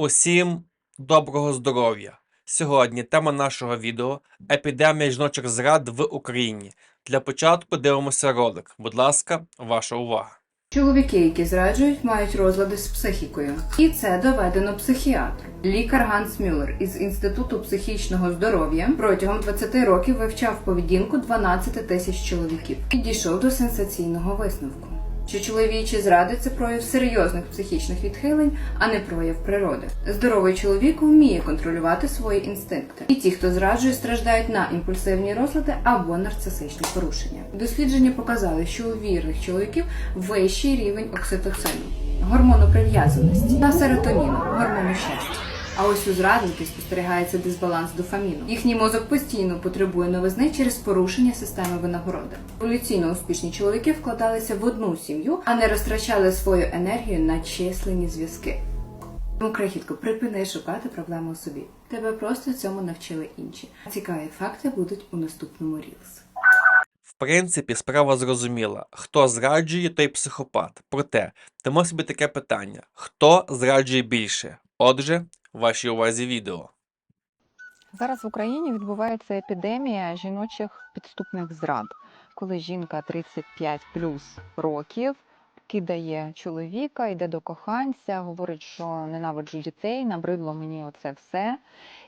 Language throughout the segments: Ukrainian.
Усім доброго здоров'я! Сьогодні тема нашого відео епідемія жіночих зрад в Україні. Для початку дивимося ролик. Будь ласка, ваша увага. Чоловіки, які зраджують, мають розлади з психікою, і це доведено психіатру. Лікар Ганс Мюллер із інституту психічного здоров'я протягом 20 років вивчав поведінку 12 тисяч чоловіків і дійшов до сенсаційного висновку. Що чоловічі зради це прояв серйозних психічних відхилень, а не прояв природи. Здоровий чоловік вміє контролювати свої інстинкти, і ті, хто зраджує, страждають на імпульсивні розлади або нарцисичні порушення. Дослідження показали, що у вірних чоловіків вищий рівень окситоцину, гормону прив'язаності та серотоніну, гормону щастя. А ось у зрадників спостерігається дисбаланс дофаміну. Їхній мозок постійно потребує новизни через порушення системи винагороди. Еволюційно успішні чоловіки вкладалися в одну сім'ю, а не розтрачали свою енергію на численні зв'язки. Тому, крихітко, припини шукати проблему у собі. Тебе просто цьому навчили інші. Цікаві факти будуть у наступному рілс. В принципі, справа зрозуміла. Хто зраджує, той психопат. Проте, дамо собі таке питання: хто зраджує більше? Отже, вашій увазі відео. Зараз в Україні відбувається епідемія жіночих підступних зрад, коли жінка 35 плюс років кидає чоловіка, йде до коханця, говорить, що ненавиджу дітей, набридло мені оце все.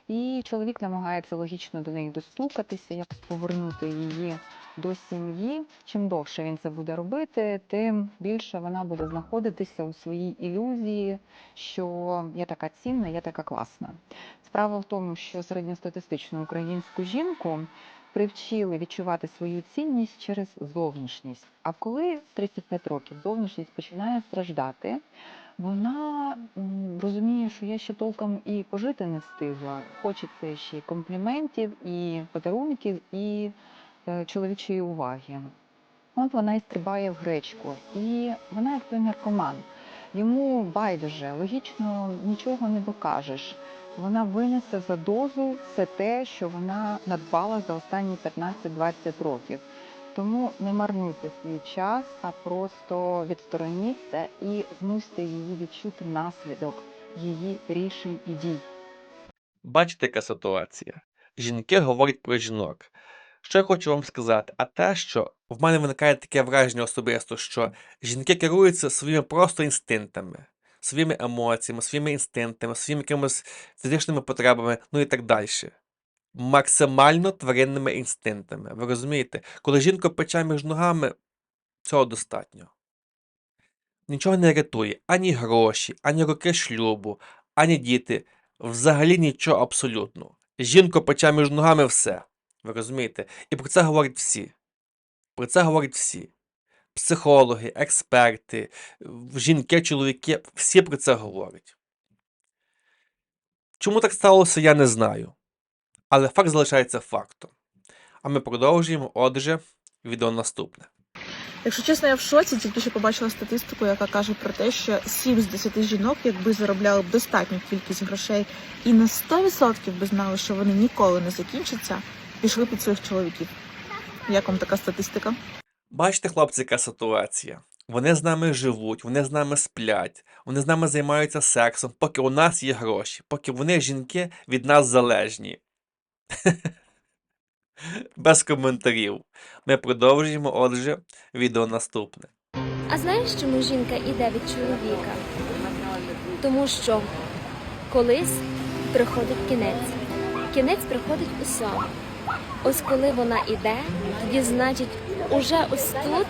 І чоловік намагається логічно до неї достукатися, якось повернути її до сім'ї. Чим довше він це буде робити, тим більше вона буде знаходитися у своїй ілюзії, що я така цінна, я така класна. Справа в тому, що середньостатистичну українську жінку привчили відчувати свою цінність через зовнішність. А коли 35 років зовнішність починає страждати, вона розуміє, що я ще толком і пожити не встигла. Хочеться ще й компліментів, і подарунків, і е, чоловічої уваги. От вона і стрибає в гречку, і вона як той наркоман. Йому байдуже, логічно нічого не докажеш. Вона винесе за дозу все те, що вона надбала за останні 15-20 років. Тому не марнуйте свій час, а просто відстороніться і змусьте її відчути наслідок її рішень і дій. Бачите, яка ситуація? Жінки говорять про жінок. Що я хочу вам сказати? А те, що в мене виникає таке враження особисто, що жінки керуються своїми просто інстинктами, своїми емоціями, своїми інстинктами, своїми якимись фізичними потребами, ну і так далі. Максимально тваринними інстинктами. Ви розумієте? Коли жінка пече між ногами, цього достатньо. Нічого не рятує ані гроші, ані роки шлюбу, ані діти. Взагалі нічого абсолютно. Жінка пече між ногами все. Ви розумієте? І про це говорять всі. Про це говорять всі. Психологи, експерти, жінки, чоловіки, всі про це говорять. Чому так сталося, я не знаю. Але факт залишається фактом. А ми продовжуємо, отже, відео наступне. Якщо чесно, я в шоці, тільки що побачила статистику, яка каже про те, що 7 з 10 жінок, якби заробляли достатню кількість грошей і на 100% би знали, що вони ніколи не закінчаться, пішли під своїх чоловіків. Як вам така статистика? Бачите, хлопці, яка ситуація. Вони з нами живуть, вони з нами сплять, вони з нами займаються сексом, поки у нас є гроші, поки вони, жінки, від нас залежні. Без коментарів. Ми продовжуємо, отже, відео наступне. А знаєш, чому жінка іде від чоловіка? Тому що колись приходить кінець. Кінець приходить усьому. Ось коли вона іде, тоді значить, уже ось тут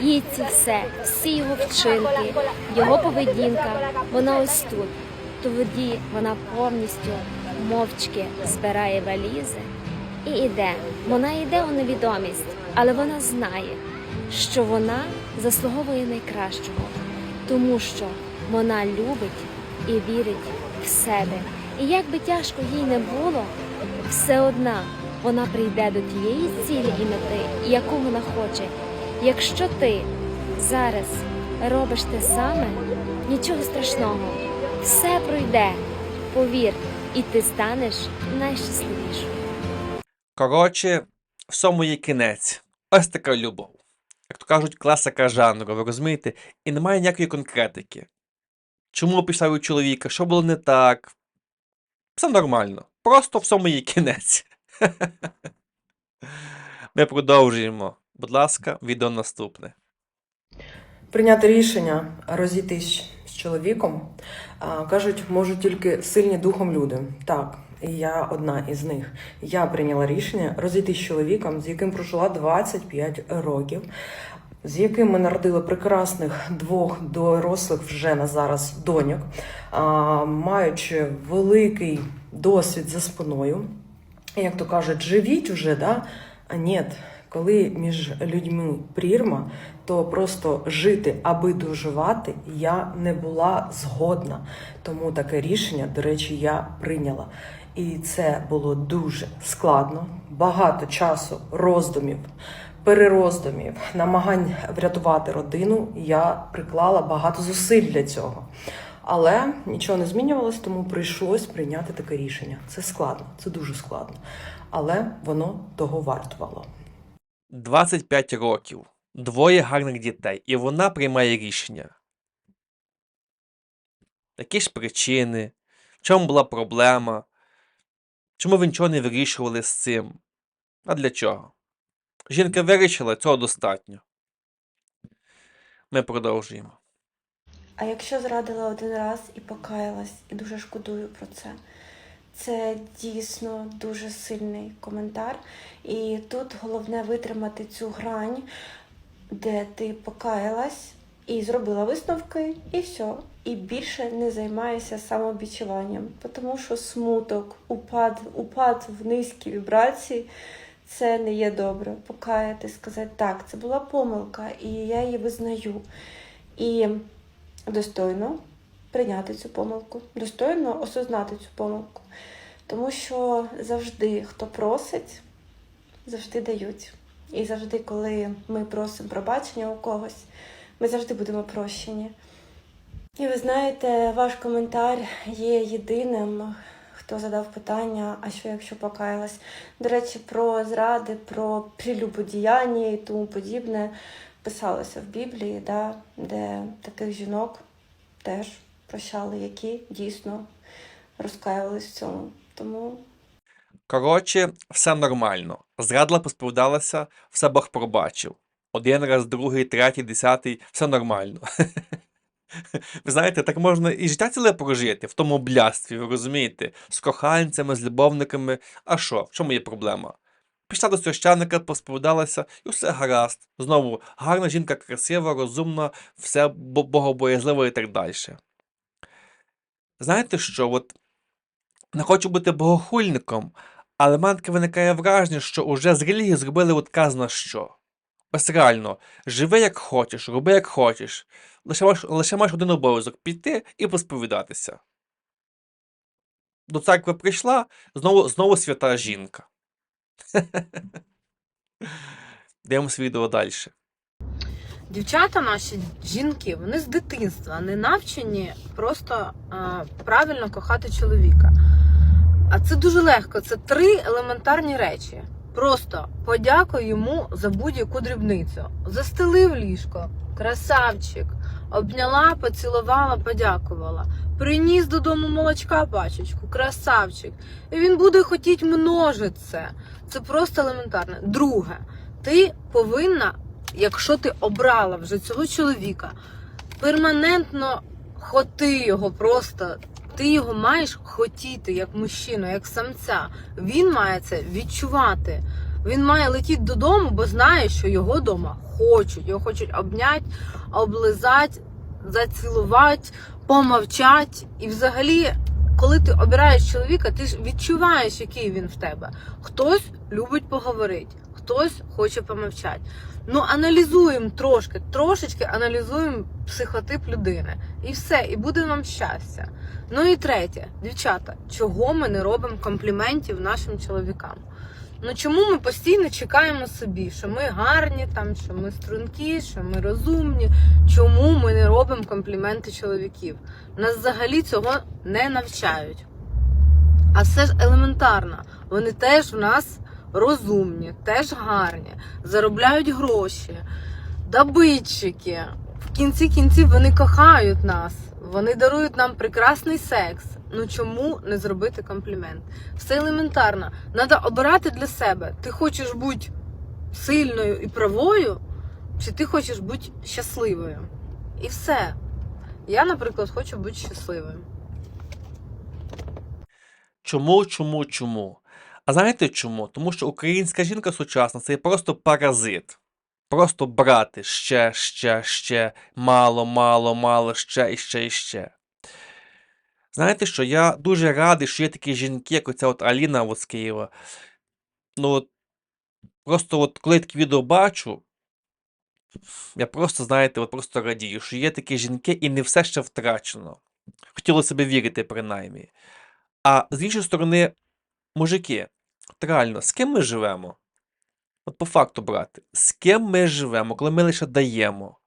їй це все, всі його вчинки, його поведінка, вона ось тут. Тоді вона повністю мовчки збирає валізи і іде. Вона йде у невідомість, але вона знає, що вона заслуговує найкращого, тому що вона любить і вірить в себе. І як би тяжко їй не було, все одна вона прийде до тієї цілі і мети, яку вона хоче. Якщо ти зараз робиш те саме, нічого страшного, все пройде, повір, і ти станеш найщасливішою. Коротше, всьому є кінець. Ось така любов. Як то кажуть, класика жанру, ви розумієте? І немає ніякої конкретики. чому пішла від чоловіка, що було не так. Все нормально. Просто всьому є кінець. Ми продовжуємо. Будь ласка, відео наступне. Прийняти рішення розійтись з чоловіком, кажуть, можуть тільки сильні духом люди. Так, і я одна із них. Я прийняла рішення розійтись з чоловіком, з яким прожила 25 років, з яким ми народили прекрасних двох дорослих вже на зараз доньок, маючи великий досвід за спиною. Як то кажуть, живіть уже, да? А ні, коли між людьми прірма, то просто жити, аби доживати, я не була згодна. Тому таке рішення, до речі, я прийняла. І це було дуже складно, багато часу, роздумів, перероздумів, намагань врятувати родину. Я приклала багато зусиль для цього. Але нічого не змінювалось, тому прийшлось прийняти таке рішення. Це складно, це дуже складно. Але воно того вартувало. 25 років, двоє гарних дітей, і вона приймає рішення. Які ж причини? В чому була проблема? Чому ви нічого не вирішували з цим? А для чого? Жінка вирішила, цього достатньо. Ми продовжуємо. А якщо зрадила один раз і покаялась, і дуже шкодую про це. Це дійсно дуже сильний коментар. І тут головне витримати цю грань, де ти покаялась і зробила висновки, і все. І більше не займаєшся самобічуванням. Тому що смуток, упад, упад в низькі вібрації це не є добре. Покаяти, сказати, так, це була помилка, і я її визнаю. І достойно прийняти цю помилку, достойно осознати цю помилку. Тому що завжди, хто просить, завжди дають. І завжди, коли ми просимо пробачення у когось, ми завжди будемо прощені. І ви знаєте, ваш коментар є єдиним, хто задав питання, а що якщо покаялась. До речі, про зради, про прелюбодіяння і тому подібне писалося в Біблії, да, де таких жінок теж прощали, які дійсно розкаювались в цьому. Тому Коротше, все нормально. Зрадила, посповідалася, все Бог пробачив. Один раз, другий, третій, десятий, все нормально. Ви знаєте, так можна і життя ціле прожити в тому блястві, ви розумієте, з коханцями, з любовниками. А що, в чому є проблема? Пішла до священника, посповідалася, і все гаразд. Знову гарна жінка, красива, розумна, все бо- богобоязлива і так далі. Знаєте що? От не хочу бути богохульником, але в виникає враження, що уже з релігії зробили от казна що. Ось реально, живи як хочеш, роби як хочеш. Лише маєш, лише маєш один обов'язок піти і посповідатися. До церкви прийшла, знову, знову свята жінка. Дивимося відео далі. Дівчата наші жінки, вони з дитинства не навчені просто а, правильно кохати чоловіка. А це дуже легко. Це три елементарні речі. Просто подякуй йому за будь-яку дрібницю. Застелив ліжко, красавчик, обняла, поцілувала, подякувала. Приніс додому молочка пачечку, красавчик. І він буде хотіти множити це. Це просто елементарно. Друге, ти повинна якщо ти обрала вже цього чоловіка, перманентно хоти його просто. Ти його маєш хотіти як мужчину, як самця. Він має це відчувати. Він має летіти додому, бо знає, що його вдома хочуть. Його хочуть обняти, облизати, зацілувати, помовчати. І взагалі, коли ти обираєш чоловіка, ти ж відчуваєш, який він в тебе. Хтось любить поговорити, хтось хоче помовчати. Ну, аналізуємо трошки, трошечки аналізуємо психотип людини. І все, і буде нам щастя. Ну і третє, дівчата, чого ми не робимо компліментів нашим чоловікам? Ну чому ми постійно чекаємо собі, що ми гарні, там, що ми стрункі, що ми розумні? Чому ми не робимо компліменти чоловіків? Нас взагалі цього не навчають. А все ж елементарно. Вони теж в нас розумні, теж гарні, заробляють гроші, добитчики. В кінці кінців вони кохають нас. вони дарують нам прекрасний секс. Ну чому не зробити комплімент? Все елементарно. Треба обирати для себе. Ти хочеш бути сильною і правою, чи ти хочеш бути щасливою? І все. Я, наприклад, хочу бути щасливою. Чому, чому, чому? А знаєте чому? Тому що українська жінка сучасна це просто паразит. Просто брати ще, ще, ще, мало, мало, мало, ще і ще і ще. Знаєте що? Я дуже радий, що є такі жінки, як оця от Аліна от з Києва. Ну, от, просто от коли я такі відео бачу, я просто, знаєте, от просто радію, що є такі жінки і не все ще втрачено. Хотілося б вірити, принаймні. А з іншої сторони, мужики, от реально, з ким ми живемо? От по факту, брати, з ким ми живемо, коли ми лише даємо?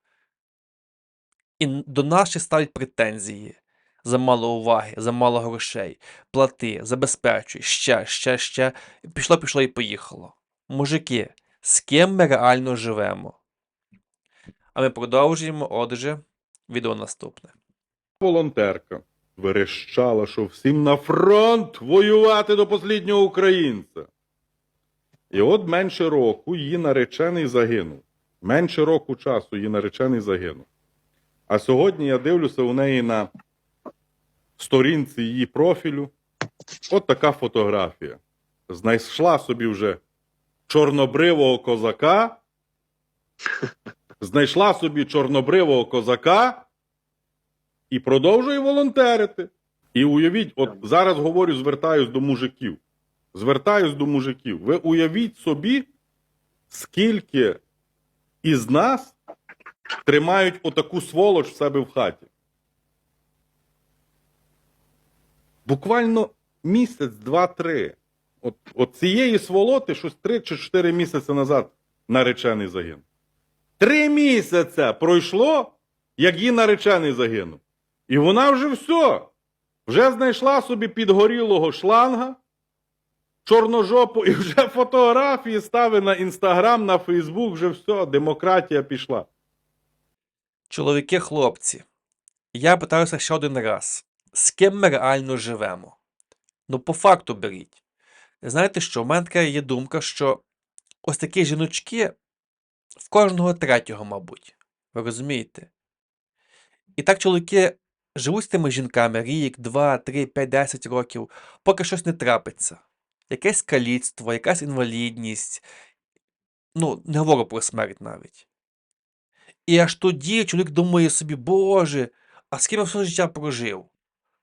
І до нас ще ставлять претензії за мало уваги, за мало грошей. Плати, забезпечуй, ще, ще, ще. Пішло, пішло і поїхало. Мужики, з ким ми реально живемо? А ми продовжуємо, отже, відео наступне. волонтерка верещала, що всім на фронт воювати до посліднього українця. І от менше року її наречений загинув. Менше року часу її наречений загинув. А сьогодні я дивлюся у неї на сторінці її профілю. От така фотографія. Знайшла собі вже чорнобривого козака. Знайшла собі чорнобривого козака і продовжує волонтерити. І уявіть, от зараз говорю, звертаюсь до мужиків. Звертаюсь до мужиків. Ви уявіть собі, скільки із нас тримають отаку сволоч в себе в хаті. Буквально місяць, два-три. От, от цієї сволоти щось три чи чотири місяці назад наречений загинув. Три місяці пройшло, як її наречений загинув. І вона вже все. Вже знайшла собі підгорілого шланга, чорножопу, і вже фотографії ставить на інстаграм, на Фейсбук, вже все, демократія пішла. Чоловіки, хлопці, я питаюся ще один раз: з ким ми реально живемо? Ну, по факту беріть. Знаєте що, в мене така є думка, що ось такі жіночки в кожного третього, мабуть. Ви розумієте? І так чоловіки живуть з тими жінками рік, два, три, п'ять, десять років, поки щось не трапиться. Якесь каліцтво, якась інвалідність. Ну, не говорю про смерть навіть. І аж тоді чоловік думає собі, Боже, а з ким я все життя прожив?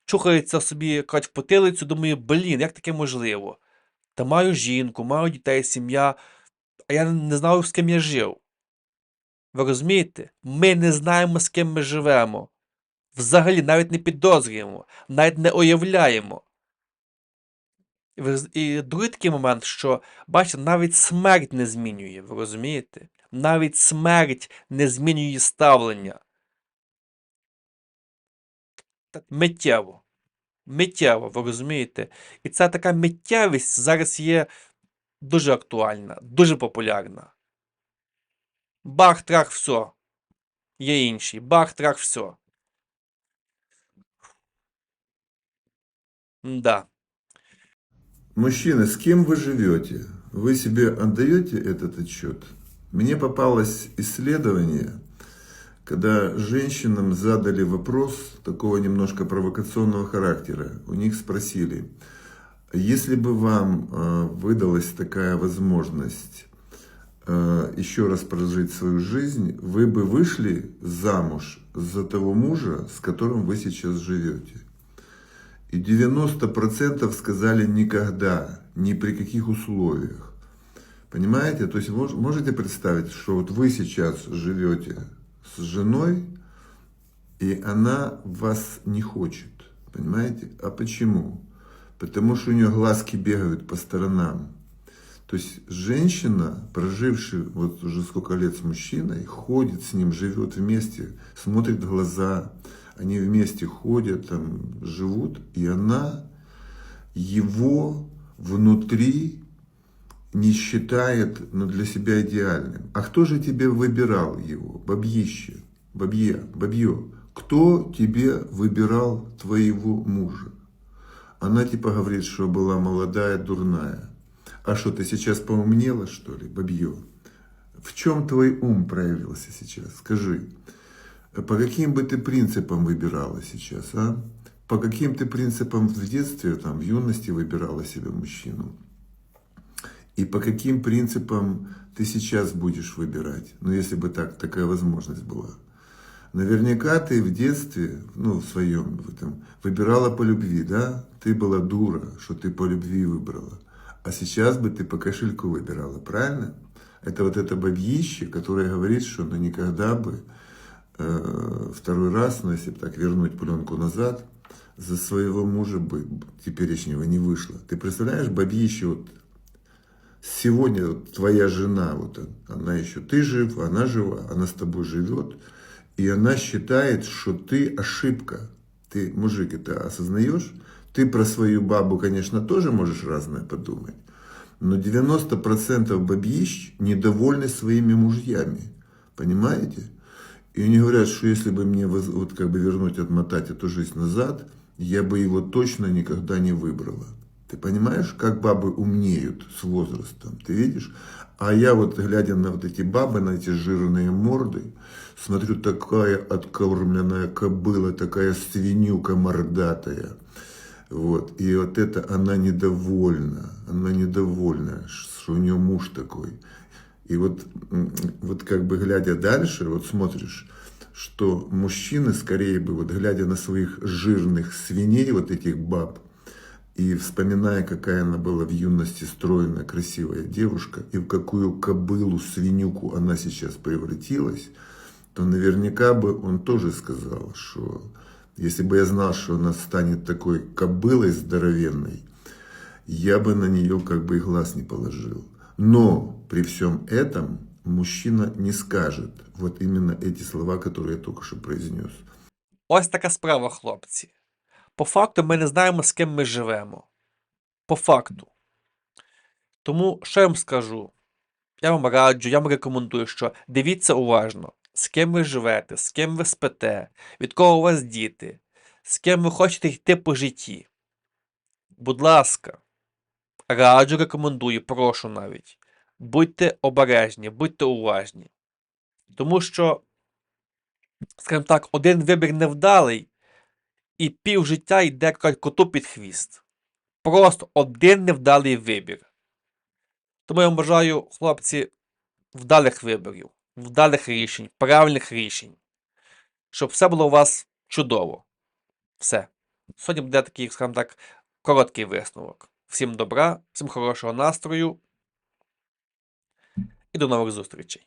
Чухається собі кать в потилицю, думає, блін, як таке можливо? Та маю жінку, маю дітей, сім'я, а я не знаю, з ким я жив. Ви розумієте? Ми не знаємо, з ким ми живемо. Взагалі навіть не підозрюємо, навіть не уявляємо. І другий такий момент, що, бачите, навіть смерть не змінює, ви розумієте? Навіть смерть не змінює ставлення Так, миттєво. Миттєво, ви розумієте? І ця така миттєвість зараз є дуже актуальна, дуже популярна. Бах, трах, все. Є інший. Бах, трах, все. Да. Мужчины, с кем вы живете? Вы себе отдаете этот отчет? Мне попалось исследование, когда женщинам задали вопрос такого немножко провокационного характера. У них спросили, если бы вам э, выдалась такая возможность э, еще раз прожить свою жизнь, вы бы вышли замуж за того мужа, с которым вы сейчас живете? И 90% сказали никогда, ни при каких условиях. Понимаете? То есть мож- можете представить, что вот вы сейчас живете с женой, и она вас не хочет. Понимаете? А почему? Потому что у нее глазки бегают по сторонам. То есть женщина, прожившая вот уже сколько лет с мужчиной, ходит с ним, живет вместе, смотрит в глаза, они вместе ходят, там, живут, и она его внутри не считает ну, для себя идеальным. А кто же тебе выбирал его? Бабьище, бабье, бабье. Кто тебе выбирал твоего мужа? Она типа говорит, что была молодая, дурная. А что, ты сейчас поумнела, что ли, бабье? В чем твой ум проявился сейчас? Скажи. По каким бы ты принципам выбирала сейчас, а? По каким ты принципам в детстве, там, в юности выбирала себе мужчину? И по каким принципам ты сейчас будешь выбирать? Ну, если бы так, такая возможность была. Наверняка ты в детстве, ну, в своем, в этом, выбирала по любви, да? Ты была дура, что ты по любви выбрала. А сейчас бы ты по кошельку выбирала, правильно? Это вот это бабьище, которое говорит, что ну никогда бы э, второй раз, ну если бы так вернуть пленку назад, за своего мужа бы теперешнего не вышло. Ты представляешь, бабьище, вот сегодня твоя жена, вот она еще, ты жив, она жива, она с тобой живет, и она считает, что ты ошибка. Ты, мужик, это осознаешь? Ты про свою бабу, конечно, тоже можешь разное подумать, но 90% бабьищ недовольны своими мужьями. Понимаете? И они говорят, что если бы мне вот как бы вернуть, отмотать эту жизнь назад, я бы его точно никогда не выбрала. Ты понимаешь, как бабы умнеют с возрастом? Ты видишь? А я вот, глядя на вот эти бабы, на эти жирные морды, смотрю, такая откормленная кобыла, такая свинюка мордатая. Вот. И вот это она недовольна. Она недовольна, что у нее муж такой. И вот, вот как бы глядя дальше, вот смотришь, что мужчины скорее бы, вот глядя на своих жирных свиней, вот этих баб, и вспоминая, какая она была в юности стройная, красивая девушка, и в какую кобылу, свинюку она сейчас превратилась, то наверняка бы он тоже сказал, что если бы я знал, что она станет такой кобылой здоровенной, я бы на нее как бы и глаз не положил. Но при всем этом мужчина не скажет вот именно эти слова, которые я только что произнес. Ось така справа, хлопці. По факту ми не знаємо, з ким ми живемо. По факту. Тому, що я вам скажу? Я вам раджу, я вам рекомендую, що дивіться уважно, з ким ви живете, з ким ви спите, від кого у вас діти, з ким ви хочете йти по житті. Будь ласка, раджу, рекомендую, прошу навіть. Будьте обережні, будьте уважні. Тому що, скажімо так, один вибір невдалий, і пів життя йде коту під хвіст. Просто один невдалий вибір. Тому я бажаю, хлопці, вдалих виборів, вдалих рішень, правильних рішень. Щоб все було у вас чудово. Все. Сьогодні буде такий, скажімо так, короткий висновок. Всім добра, всім хорошого настрою і до нових зустрічей.